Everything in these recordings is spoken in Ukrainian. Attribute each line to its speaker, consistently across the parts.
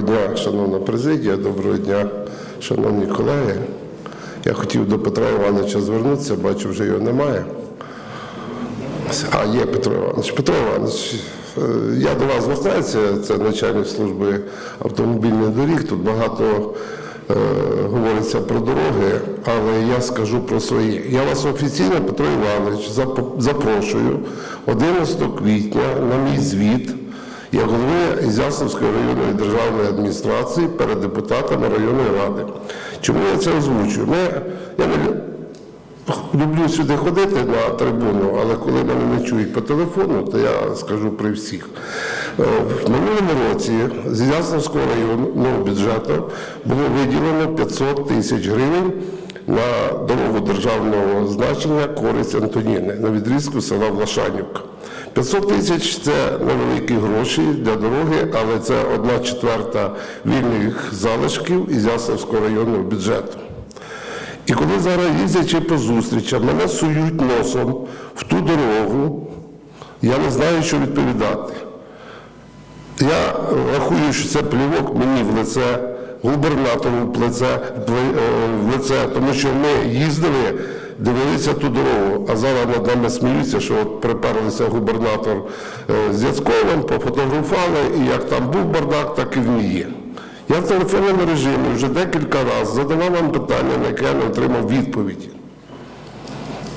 Speaker 1: Доброго дня, шановна президія, доброго дня, шановні колеги. Я хотів до Петра Івановича звернутися, бачу, вже його немає. А, є Петро Іванович. Петро Іванович, е, я до вас звертаюся, це начальник служби автомобільних доріг. Тут багато е, говориться про дороги, але я скажу про свої. Я вас офіційно, Петро Іванович, зап- запрошую 11 квітня на мій звіт як голови Ізяславської районної державної адміністрації перед депутатами районної ради. Чому я це озвучую? Я не люблю сюди ходити на трибуну, але коли мене не чують по телефону, то я скажу при всіх. Е, В минулому році з Ізяславського районного бюджету було виділено 500 тисяч гривень на дорогу державного значення користь Антоніни на відрізку села Влашанівка. 500 тисяч це невеликі гроші для дороги, але це одна четверта вільних залишків Ізяславського районного бюджету. І коли зараз їздячи по зустрічам, мене сують носом в ту дорогу, я не знаю, що відповідати. Я рахую, що це плівок мені в лице, губернатору в лице, в лице, тому що ми їздили, дивилися ту дорогу, а зараз над нами сміються, що от приперлися губернатор е, з Яцковим, пофотографували, і як там був бардак, так і він є. Я в телефонному режимі вже декілька разів задавав вам питання, на яке я не отримав відповіді.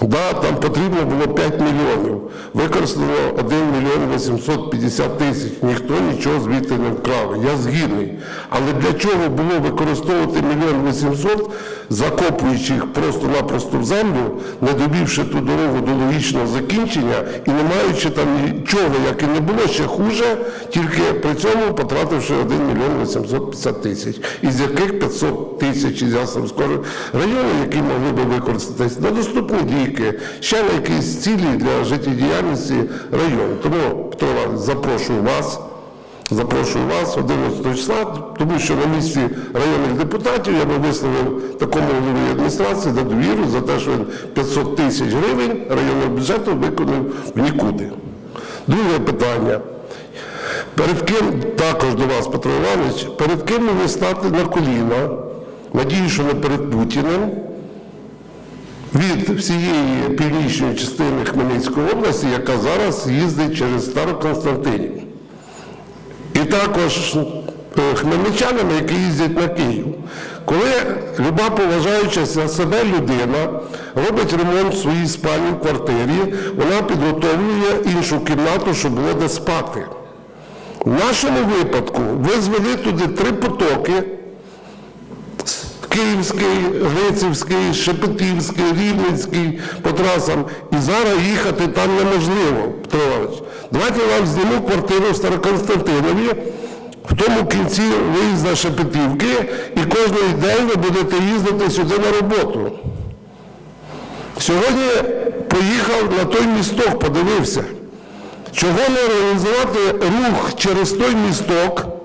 Speaker 1: Да, там потрібно було 5 мільйонів. Використано 1 мільйон 850 тисяч. Ніхто нічого звідти не вкрав. Я згідний. Але для чого було використовувати мільйон 800, закопуючи їх просто-напросто в землю, не довівши ту дорогу до логічного закінчення і не маючи там нічого, як і не було, ще хуже, тільки при цьому потративши 1 мільйон 850 тисяч, із яких 500 тисяч із Ясновського району, які могли би використатись на доступні ліки, ще на якісь цілі для життєдіяльності району. Тому, Петро Іванович, запрошую вас. Запрошую вас 11 числа, тому що на місці районних депутатів я би висловив такому голові адміністрації за довіру за те, що він 500 тисяч гривень районного бюджету виконав в нікуди. Друге питання. Перед ким також до вас, Петро Іванович, перед ким мені стати на коліна, надію, що не перед Путіним, від всієї північної частини Хмельницької області, яка зараз їздить через Староконстантинів. І також е, хмельничанами, які їздять на Київ. Коли люба поважаюча себе людина робить ремонт в своїй спальній квартирі, вона підготовлює іншу кімнату, щоб було де спати. В нашому випадку ви звели туди три потоки. Київський, Грицівський, Шепетівський, Рівненський по трасам. І зараз їхати там неможливо, Петро Іванович. Давайте я вам зніму квартиру в Староконстантинові, в тому кінці виїзда Шепетівки, і кожен день ви будете їздити сюди на роботу. Сьогодні поїхав на той місток, подивився. Чого не організувати рух через той місток?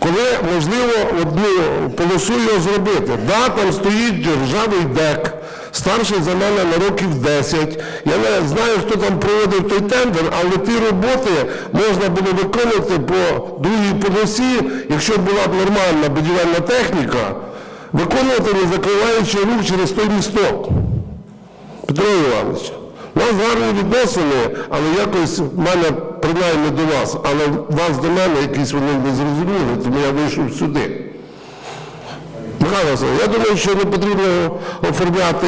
Speaker 1: Коли можливо одну полосу його зробити. Да, там стоїть ржавий дек, старший за мене на років 10. Я не знаю, хто там проводив той тендер, але ті роботи можна було виконувати по другій полосі, якщо була б нормальна будівельна техніка, виконувати не закриваючи рух через той місток. Петро Іванович, у нас гарні відносини, але якось в мене принаймні до вас, але вас до мене якісь вони не зрозуміли, тому я вийшов сюди. Михайло Васильович, я думаю, що не потрібно оформляти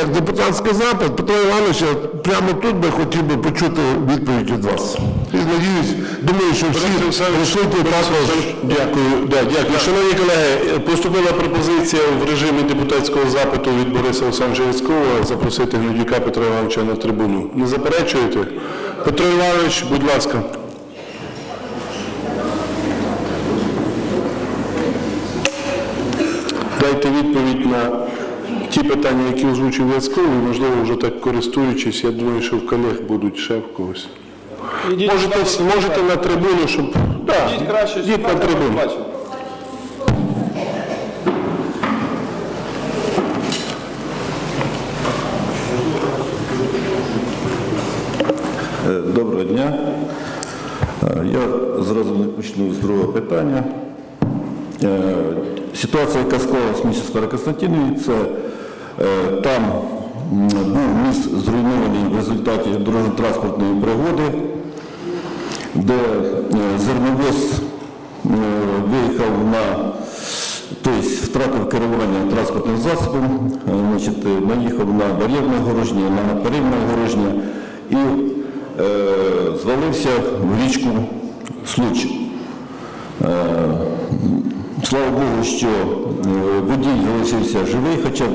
Speaker 1: як депутатський запит. Петро Іванович, я прямо тут би хотів би почути відповідь від вас. І надіюсь, думаю, що всі присутні також.
Speaker 2: Дякую, да, дякую. Шановні колеги, поступила пропозиція в режимі депутатського запиту від Бориса Олександровича Яцькова запросити Гнедюка Петра Івановича на трибуну. Не заперечуєте? Петро Іванович, будь ласка. Дайте відповідь на ті питання, які озвучив Яцьков, і, можливо, вже так користуючись, я думаю, що в колег будуть ще в когось. Можете, можете на трибуну, щоб... Да,
Speaker 3: краще
Speaker 2: йдіть на трибуну.
Speaker 4: Доброго дня. Я зразу почну з другого питання.
Speaker 3: е, ситуація, яка склалась в місті Старокостянтинові, це е, там був міст зруйнований в результаті дорожньо-транспортної пригоди, де е, зерновоз виїхав на, тобто втратив керування транспортним засобом, значить, наїхав на бар'єрне огороження, на перильне огороження і звалився в річку Случ. Слава Богу, що е, водій залишився живий, хоча е,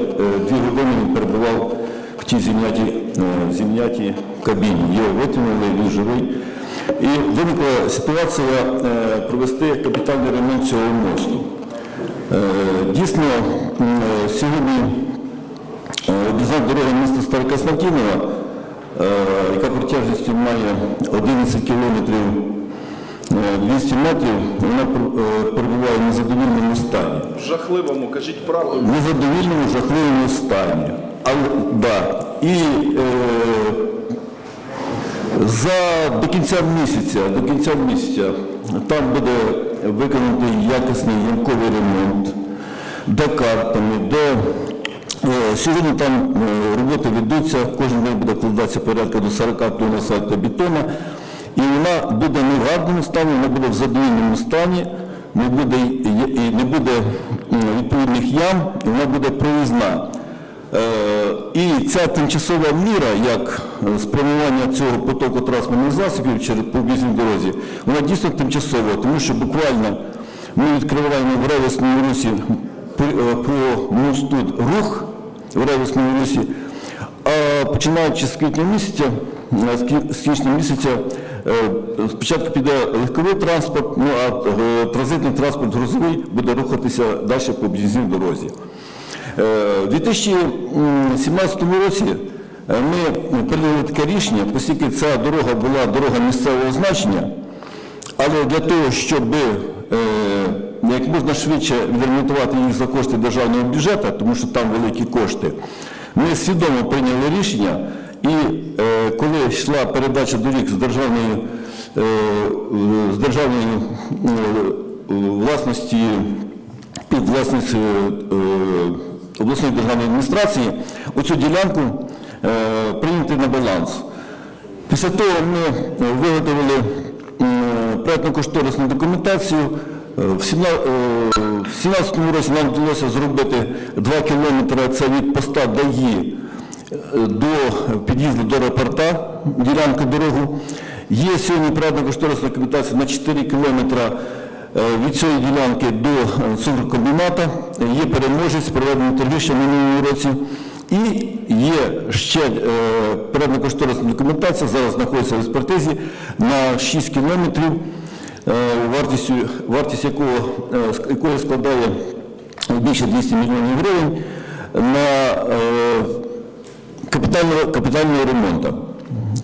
Speaker 3: дві години він перебував в тій зім'ятій, е, кабіні. Його витягнули, він живий. І виникла ситуація е, провести капітальний ремонт цього мосту. Е, Дійсно, е, сьогодні е, об'їзна дорога міста Старокостянтинова, е, яка протяжністю має 11 кілометрів е, 200 метрів, вона е, перебуває в незадовільному стані.
Speaker 4: В жахливому, кажіть правду.
Speaker 3: В незадовільному, жахливому стані. Але, да. І е, за, до кінця місяця, до кінця місяця там буде виконаний якісний ямковий ремонт, де картами, де е, сьогодні там е, роботи ведуться, кожен день буде вкладатися порядка до 40 тонн асфальтобетона, і вона буде не в гарному стані, вона буде в задовільному стані, не буде, не буде відповідних ям, вона буде проїзна. Е, І ця тимчасова міра, як е, спрямування цього потоку транспортних засобів через по об'їзній дорозі, вона дійсно тимчасова, тому що буквально ми відкриваємо в ревесному русі е, по мосту рух в ревесному русі, а починаючи з квітня місяця, е, з січня місяця, е, спочатку піде легковий транспорт, ну а транзитний транспорт грузовий буде рухатися далі по об'їзній дорозі. У 2017 році ми прийняли таке рішення, оскільки ця дорога була дорога місцевого значення, але для того, щоб як можна швидше відремонтувати їх за кошти державного бюджету, тому що там великі кошти, ми свідомо прийняли рішення, і е, коли йшла передача доріг з державної, е, з державної е, власності під власність е, е, обласної державної адміністрації оцю ділянку е, прийняти на баланс. Після того ми е, виготовили м, проєктно-кошторисну документацію. Е, В 2017 році нам вдалося зробити 2 кілометри це від поста ДАІ е, до під'їзду до аеропорта, ділянка дорогу. Є сьогодні проєктно-кошторисна документація на 4 кілометри е, від цієї ділянки до е, цукрокомбіната. Є переможець, проведено торгівища в минулому році. І є ще е, передньо-кошторисна документація, зараз знаходиться в експертизі на 6 кілометрів, е, вартістю, вартість якого, е, якої складає більше 200 мільйонів гривень на е, капітального, капітального ремонту.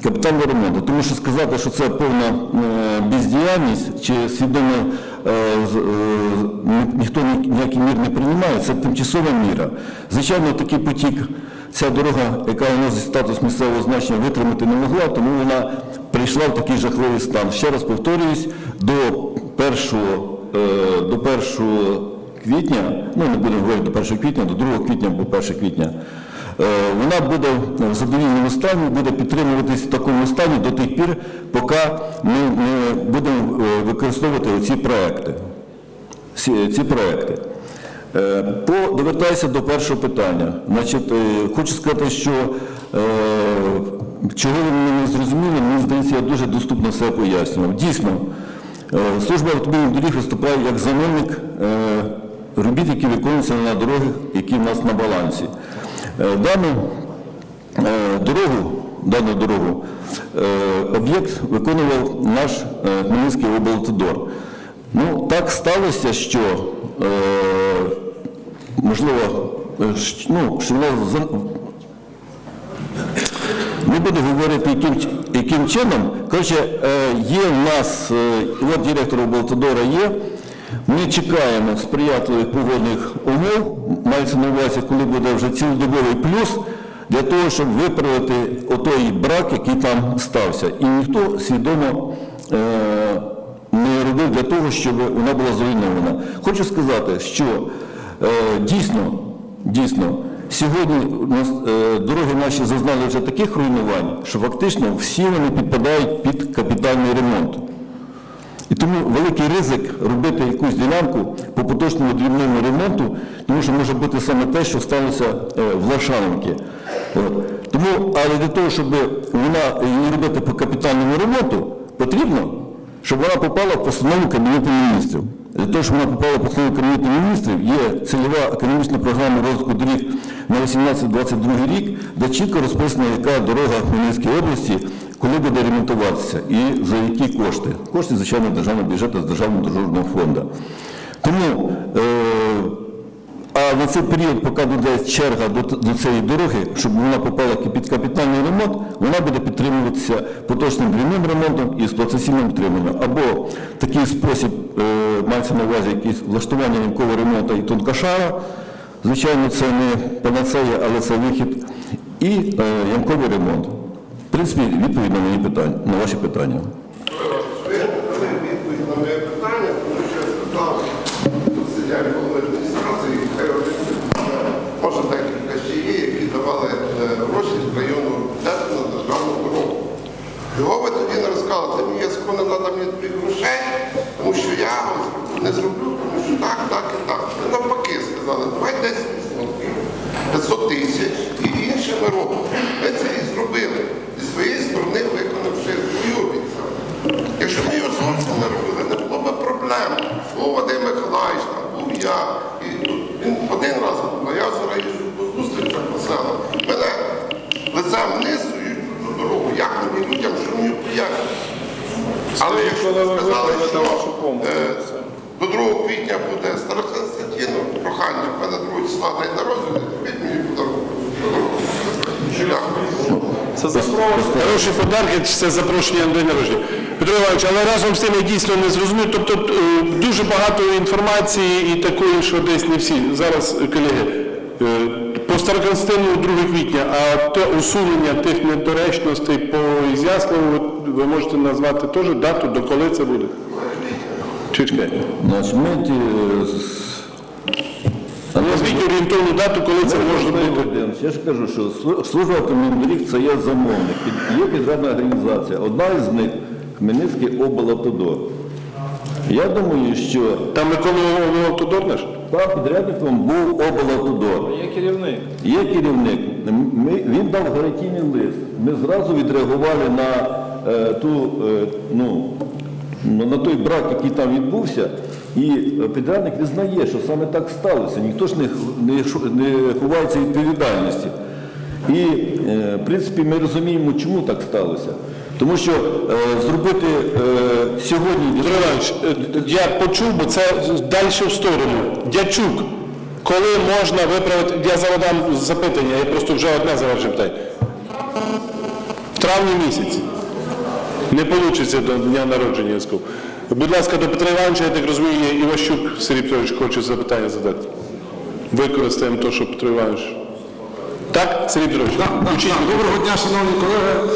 Speaker 3: Капітального ремонту. Тому що сказати, що це повна е, бездіяльність чи свідомо е, е, ніхто ніякий мір не приймає, це тимчасова міра. Звичайно, такий потік, ця дорога, яка носить статус місцевого значення, витримати не могла, тому вона прийшла в такий жахливий стан. Ще раз повторююсь, до 1, е, до 1 квітня, ну не будемо говорити до 1 квітня, до 2 квітня або 1 квітня, е, вона буде в задовільному стані, буде підтримуватись в такому стані до тих пір, поки ми не будемо е, використовувати ці проекти. Ці, проекти. По, довертаюся до першого питання. Значить, хочу сказати, що чого ви мене не зрозуміли, мені здається, я дуже доступно все пояснював. Дійсно, служба автомобільних доріг виступає як замовник е, робіт, які виконуються на дорогах, які в нас на балансі. Е, Дану е, дорогу, дану дорогу е, об'єкт виконував наш е, Хмельницький облавтодор. Ну, так сталося, що е, можливо, е, ну, що вона не буду говорити, яким, яким чином. Коротше, е, є в нас, е, от директор облавтодора є. Ми чекаємо сприятливих погодних умов, мається на увазі, коли буде вже цілодобовий плюс, для того, щоб виправити отой брак, який там стався. І ніхто свідомо е, не робив для того, щоб вона була зруйнована. Хочу сказати, що е, дійсно, дійсно, сьогодні е, дороги наші зазнали вже таких руйнувань, що фактично всі вони підпадають під капітальний ремонт. І тому великий ризик робити якусь ділянку по поточному дрібному ремонту, тому що може бути саме те, що сталося е, в Лашанки. Тому, але для того, щоб вона її робити по капітальному ремонту, потрібно, щоб вона попала в постанову Кабінету міністрів. Того, що вона попала постанову Кабінету міністрів, є цільова економічна програма розвитку доріг на 18-22 рік, де чітко розписана, яка дорога в Хмельницькій області, коли буде ремонтуватися і за які кошти. Кошти, звичайно, державного бюджету з державного дорожнього фонду. Тому е, а на цей період, поки буде черга до, до цієї дороги, щоб вона попала під капітальний ремонт, вона буде підтримуватися поточним дрібним ремонтом і експлуатаційним утриманням. Або такий спосіб е, мається на увазі якийсь влаштування ямкового ремонту і тонкошара. Звичайно, це не панацея, але це вихід. І е, ямковий ремонт. В принципі, відповідь на мої питання, на ваші питання.
Speaker 1: Ви дали відповідь на моє питання, тому що я спитав, тут сидять голови адміністрації, хай один може декілька ще є, які давали е, гроші з району бюджету на державну дорогу. Його ви мені скоро не треба мені тобі грошей, тому що я ось не зроблю, тому що так, так і так. Ми навпаки сказали, давай 10 відсотків, 500 тисяч і інше ми робимо. Ми це і зробили. Зі своєї сторони виконавши свою обіцянку. Якщо ми його зовсім не робили, не було б проблем. Був Вадим Миколаївич, там був я. І тут він один раз був, а я зараз їжджу по зустрічах по селам. Мене лицем вниз сують ту дорогу. Як мені людям, що мені приємно? Але якщо ви сказали, що е, до 2 квітня буде Староконстантину, прохання, в мене 2 числа день народження, зробіть мені подарунок. Дякую.
Speaker 2: Це Хороші це запрошення на день народження. Петро Іванович, але разом з тим я дійсно не зрозумів. Тобто е, дуже багато інформації і такої, що десь не всі. Зараз, е, колеги, е, по Староконстантину 2 квітня, а те усунення тих недоречностей по Ізяславу, ви можете назвати теж дату, до коли це буде? Чекай.
Speaker 3: Значить, ми
Speaker 2: Назвіть орієнтовну дату, коли це може бути.
Speaker 3: Я ж кажу, що служба автомобільних доріг це є замовник, є підрядна організація. Одна із них Хмельницький облавтодор. Я думаю, що
Speaker 2: Там виконував автодор наш?
Speaker 3: там підрядником був облавтодор.
Speaker 4: Є керівник.
Speaker 3: Є керівник, ми, він дав гарантійний лист. Ми зразу відреагували на, е, ту, е, ну, ну, на той брак, який там відбувся. І е, підрядник визнає, що саме так сталося. Ніхто ж не, не, ховається відповідальності. І, е, в принципі, ми розуміємо, чому так сталося. Тому що е, зробити е, сьогодні
Speaker 2: Іванович, е, я почув, бо це далі в сторону. Дячук, коли можна виправити, я задам запитання, я просто вже одне завершив питання. В травні місяці. Не вийде до дня народження. Будь ласка, до Петра Івановича, я так розумію, є Іващук Сергій Петрович хоче запитання задати. Використаємо те, що Петро Іванович. Так, Сергій Петрович? Включіть
Speaker 5: Так,
Speaker 2: мікрофон.
Speaker 5: Доброго дня, шановні колеги.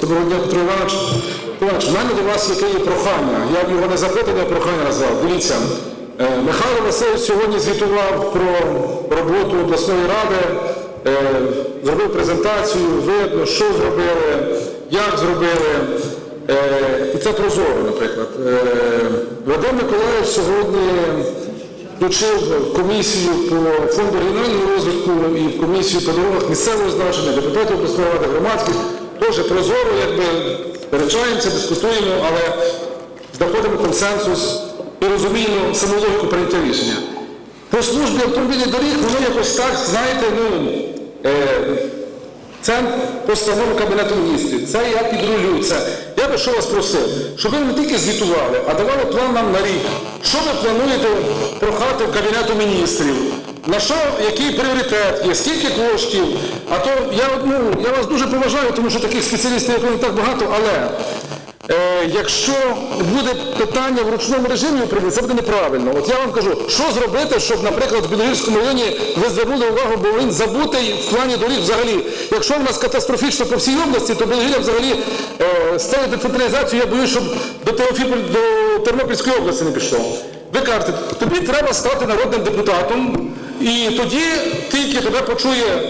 Speaker 5: Доброго дня, Петро Іванович. Іванович, в мене до вас яке є прохання. Я б його не запитання, а прохання назвав. Дивіться, е, Михайло Васильович сьогодні звітував про роботу обласної ради, е, зробив презентацію, видно, що зробили, як зробили. Е, І це прозоро, наприклад. Е, Вадим Миколаївич сьогодні включив комісію по фонду регіонального розвитку і в комісію по дорогах місцевого значення, депутатів обласної ради громадських. Теж прозоро, якби перечаємося, дискутуємо, але знаходимо консенсус і розуміємо саму логіку прийняття рішення. По службі автомобільних доріг, воно якось так, знаєте, ну, е, це постанова Кабінету міністрів. Це я підрулю. Це. Я би що вас просив, щоб ви не тільки звітували, а давали план нам на рік. Що ви плануєте прохати в Кабінету міністрів? На що, який пріоритет є, скільки коштів? А то я, ну, я вас дуже поважаю, тому що таких спеціалістів, як не так багато, але Е, якщо буде питання в ручному режимі управління, це буде неправильно. От я вам кажу, що зробити, щоб, наприклад, в Білогірському районі ви звернули увагу, бо він забутий в плані доріг взагалі. Якщо в нас катастрофічно по всій області, то Білогір'я взагалі е, з цією децентралізацією, я боюсь, щоб до Теофіполь, до Тернопільської області не пішло. Ви кажете, тобі треба стати народним депутатом, і тоді тільки тебе почує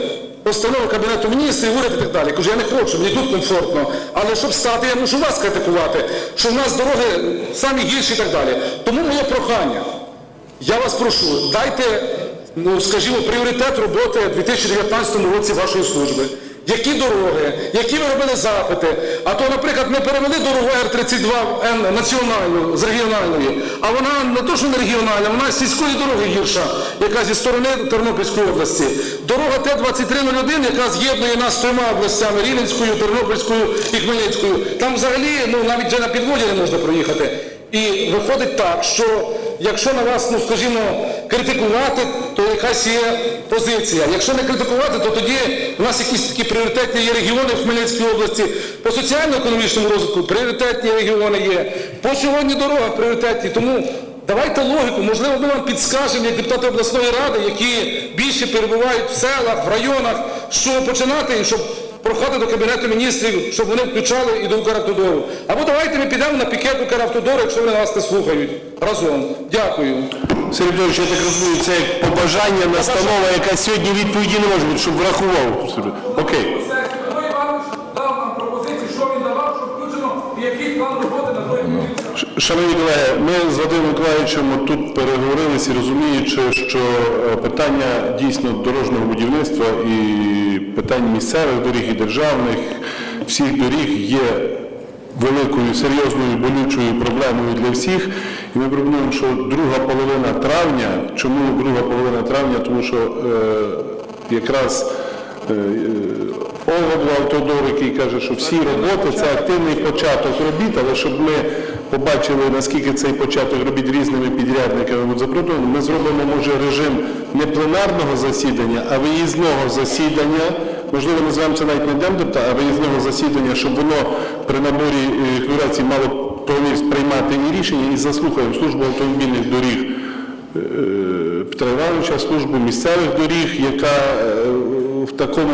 Speaker 5: постанова Кабінету міністрів, уряд і так далі. Кажу, я не хочу, мені тут комфортно. Але щоб стати, я мушу вас критикувати, що в нас дороги самі гірші і так далі. Тому моє прохання. Я вас прошу, дайте, ну скажімо, пріоритет роботи у 2019 році вашої служби. Які дороги, які ви робили запити? А то, наприклад, ми перевели дорогу Р-32Н національну з регіональної, а вона не то, що не регіональна, вона сільської дороги гірша, яка зі сторони Тернопільської області. Дорога Т-2301, яка з'єднує нас з трьома областями Рівненською, Тернопільською і Хмельницькою. Там взагалі ну, навіть вже на підводі не можна проїхати. І виходить так, що якщо на вас, ну скажімо, критикувати, якась є позиція. Якщо не критикувати, то тоді в нас якісь такі пріоритетні є регіони в Хмельницькій області. По соціально-економічному розвитку пріоритетні регіони є. По сьогодні дорогах пріоритетні. Тому давайте логіку, можливо, ми вам підскажемо, як депутати обласної ради, які більше перебувають в селах, в районах, що починати, щоб прохати до Кабінету міністрів, щоб вони включали і до Укравтодору. Або давайте ми підемо на пікет Укравтодору, якщо вони нас не слухають. Разом. Дякую.
Speaker 2: Сергій Петрович, я так розумію, це як побажання, настанова, яка сьогодні відповіді не може бути, щоб врахував. Окей.
Speaker 6: Петро Іванович дав нам пропозиції, що він давав, що включено, і який план роботи на той.
Speaker 2: Ш- Шановні колеги, ми з Вадимом Миколаївичем тут переговорилися, розуміючи, що е, питання дійсно дорожнього будівництва і питань місцевих доріг і державних, всіх доріг є великою, серйозною, болючою проблемою для всіх. І ми пропонуємо, що друга половина травня, чому друга половина травня? Тому що е, якраз е, Облавтодор, який каже, що всі роботи це активний початок робіт, але щоб ми побачили, наскільки цей початок робіт різними підрядниками буде запродовано, ми зробимо, може, режим не пленарного засідання, а виїзного засідання. Можливо, називаємо це навіть не днем а виїзного засідання, щоб воно при наборі кваліфікації мало можливість приймати і рішення і заслухаємо службу автомобільних доріг е, Петра Івановича, службу місцевих доріг, яка е, в такому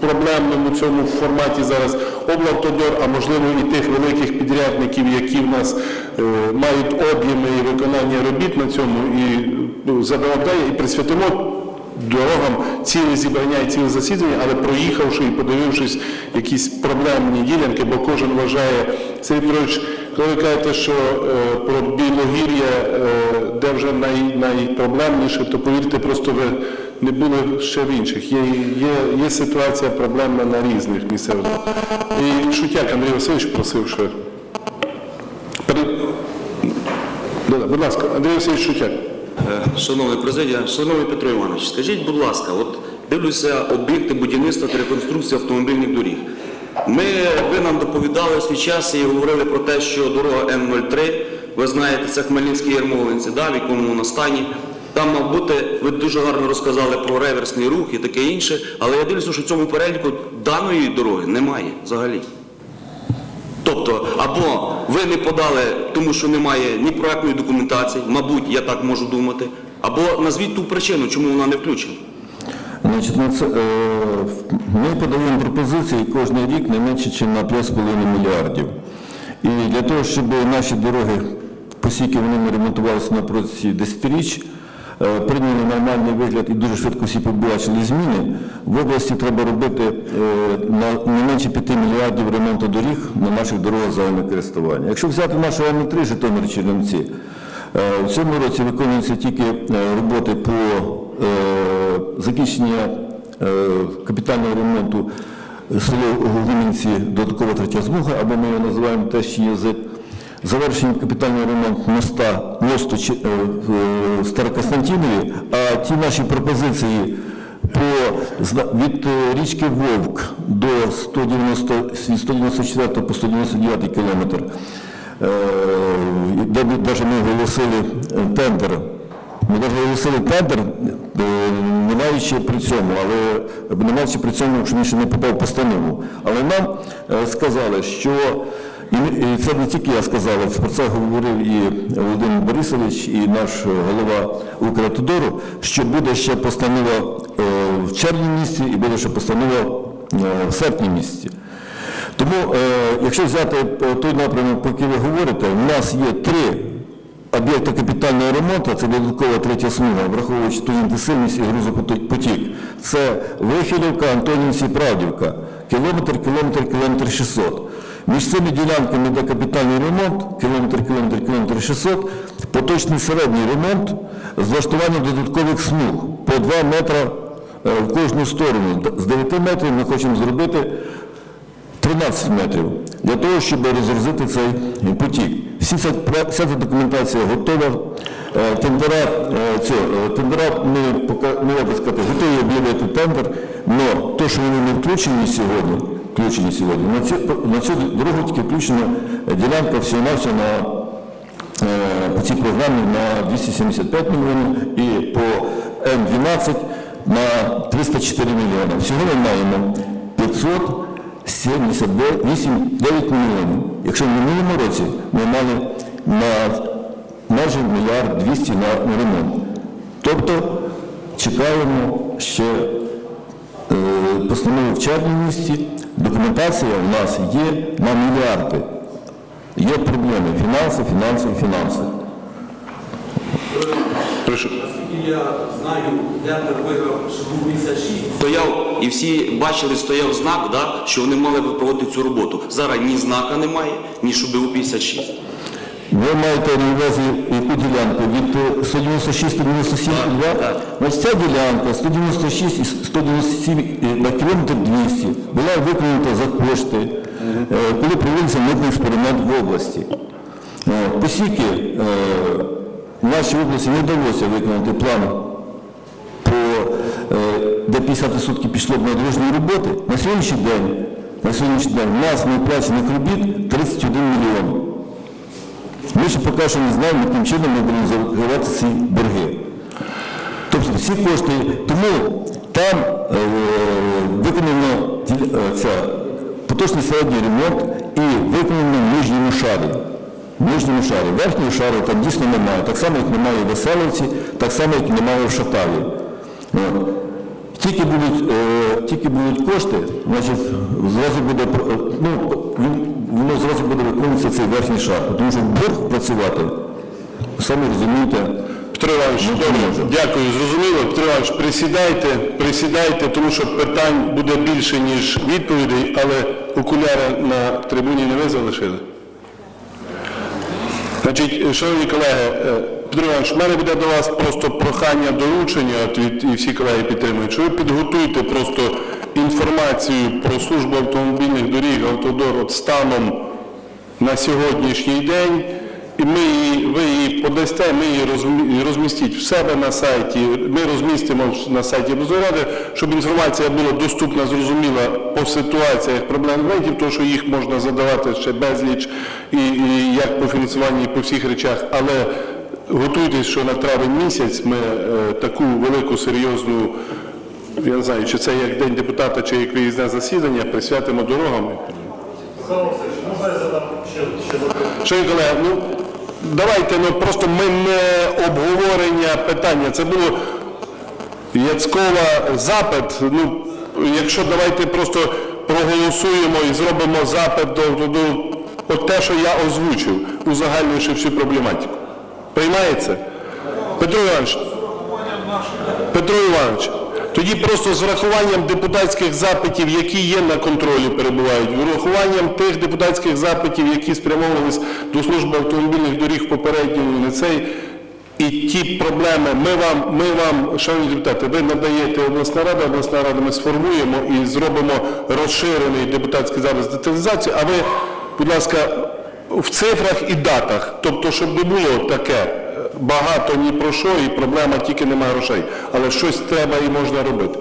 Speaker 2: проблемному цьому форматі зараз облавтодор, а можливо і тих великих підрядників, які в нас е, мають об'єми і виконання робіт на цьому, і ну, і присвятимо дорогам ціле зібрання і ціле засідання, але проїхавши і подивившись якісь проблемні ділянки, бо кожен вважає, Сергій Петрович, коли ви кажете, що е, про Білогір'я, е, де вже най, найпроблемніше, то повірте, просто ви не були ще в інших. Є, є, є ситуація проблемна на різних місцевих. І Шутяк Андрій Васильович просив ще. Пере- Да-да, Будь ласка, Андрій Васильович Шутяк.
Speaker 7: Е, Шановний президія, шановний Петро Іванович, скажіть, будь ласка, от дивлюся об'єкти будівництва та реконструкції автомобільних доріг. Ми, ви нам доповідали свій час і говорили про те, що дорога М03, ви знаєте, це Хмельницький Ярмолинці, да, в якому вона стані. Там мав бути, ви дуже гарно розказали про реверсний рух і таке інше, але я дивлюся, що в цьому переліку даної дороги немає взагалі. Тобто, або ви не подали, тому що немає ні проектної документації, мабуть, я так можу думати, або назвіть ту причину, чому вона не включена.
Speaker 3: Це, е, ми подаємо пропозиції кожен рік не менше, ніж на 5,5 мільярдів. І для того, щоб наші дороги, оскільки вони ремонтувалися на протязі 10 річ, прийняли нормальний вигляд і дуже швидко всі побачили зміни, в області треба робити е, на не менше 5 мільярдів ремонту доріг на наших дорогах загального користування. Якщо взяти нашу М3 Житомир Чернівці, Е, В цьому році виконуються тільки е, роботи по е, закінченню е, капітального ремонту село Гумінці додаткова третя змуга, або ми його називаємо теж язик. Завершення капітального ремонту моста мосту Чи- е, Старокостянтинові, а ті наші пропозиції по, від е, річки Вовк до 190, від 194 по 199 кілометр Е, де ми навіть ми оголосили е, тендер. Ми навіть оголосили тендер, е, не маючи при цьому, але не маючи при цьому, що він ще не попав постанову. Але нам е, сказали, що І, це не тільки я сказав, про це говорив і Володимир Борисович, і наш голова Укравтодору, що буде ще постанова е, в червні місяці і буде ще постанова е, в серпні місяці. Тому, е, якщо взяти той напрямок, про який ви говорите, у нас є три об'єкти капітального ремонту, це додаткова третя смуга, враховуючи ту інтенсивність і грузопотік. Це Вихилівка, Антонівці, Правдівка. Кілометр, кілометр, кілометр 600. Між цими ділянками, де капітальний ремонт, кілометр, кілометр, кілометр 600, поточний середній ремонт з влаштуванням додаткових смуг по 2 метри е, в кожну сторону. З 9 метрів ми хочемо зробити 13 метрів для того, щоб розгрузити цей потік. Всі ця, вся ця документація готова. Е, Тендера, е, цього, е, тендера ми, ну, як сказати, готові об'явити тендер, але те, що вони не включені сьогодні, включені сьогодні, на цю, на цю дорогу тільки включена ділянка всього-навсього на е, по цій програмі на 275 мільйонів і по М12 на 304 мільйони. Всього ми маємо 578 9 мільйонів. Якщо в минулому році ми мали на майже мільярд 200 на, ремонт. Тобто чекаємо ще е, постанови в червні місяці. Документація у нас є на мільярди. Є проблеми фінанси, фінанси, фінанси.
Speaker 2: Прошу.
Speaker 8: Я знаю, Лендер виграв 56.
Speaker 7: Стояв, і всі бачили, стояв знак, да, що вони мали би проводити цю роботу. Зараз ні знака немає, ні ШБУ 56.
Speaker 3: Ви маєте на увазі яку ділянку? Від е, 196 до 97 2? Значить, ця ділянка 196 і 197 е, на кілометр 200 була виконана за кошти, е, коли проводився митний експеримент в області. Оскільки е, в нашій області не вдалося виконати план по, де 50% пішло б на дорожні роботи, на сьогоднішній день, на сьогоднішній день в нас неоплачених робіт 31 мільйон. Ми ще поки що не знаємо, яким чином ми будемо закривати ці борги. Тобто всі кошти, тому там е, виконано е, поточний середній ремонт і виконано в нижньому шарі. В нижньому шарі. Там дійсно немає. Так само, як немає в Веселівці, так само, як немає в Шатаві. Тільки будуть, е, тільки будуть кошти, значить, зразу буде, е, ну, воно зразу буде виконуватися цей верхній шар. Тому що борг працювати, самі розумієте,
Speaker 2: Петро Іванович,
Speaker 3: Ну,
Speaker 2: добре, дякую, зрозуміло. Петро Іванович, присідайте, присідайте, тому що питань буде більше, ніж відповідей, але окуляри на трибуні не ви залишили. Значить, шановні колеги, е, Петро Іванович, в мене буде до вас просто прохання доручення, від, і всі колеги підтримують, що ви підготуйте просто інформацію про службу автомобільних доріг «Автодор» от станом на сьогоднішній день, і ми її, ви її подасте, ми її розмі- розмістіть в себе на сайті, ми розмістимо на сайті ради, щоб інформація була доступна, зрозуміла по ситуаціях проблем клієнтів, тому що їх можна задавати ще безліч, і, і як по фінансуванню, і по всіх речах, але готуйтесь, що на травень місяць ми е, таку велику, серйозну, я не знаю, чи це як День депутата, чи як виїзне засідання, присвятимо дорогам. Шановні колеги, ну давайте ну просто ми не обговорення питання. Це було Яцкова запит. Ну, якщо давайте просто проголосуємо і зробимо запит до, до, до от те, що я озвучив, узагальнюючи всю проблематику. Приймається? Петро Іванович, Петро Іванович, тоді просто з врахуванням депутатських запитів, які є на контролі, перебувають, врахуванням тих депутатських запитів, які спрямовувались до служби автомобільних доріг в попередньому ліцей, і ті проблеми, ми вам, ми вам, шановні депутати, ви надаєте обласна рада, обласна рада ми сформуємо і зробимо розширений депутатський запит з деталізацією, а ви, будь ласка, в цифрах і датах, тобто, щоб не було таке багато ні про що, і проблема тільки немає грошей. Але щось треба і можна робити.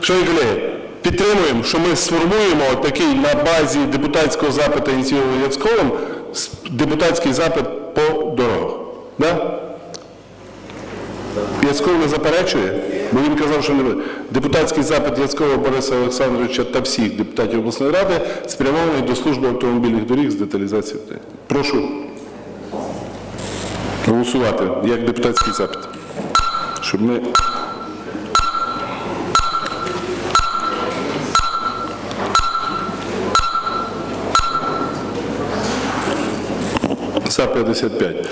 Speaker 2: Шановні колеги, підтримуємо, що ми сформуємо такий на базі депутатського запиту ініційованого Яцковим депутатський запит по дорогах. Да? Яцков не заперечує, бо він казав, що не депутатський запит Яцкова Бориса Олександровича та всіх депутатів обласної ради спрямований до служби автомобільних доріг з деталізації. Прошу голосувати як депутатський запит. Щоб ми за 55.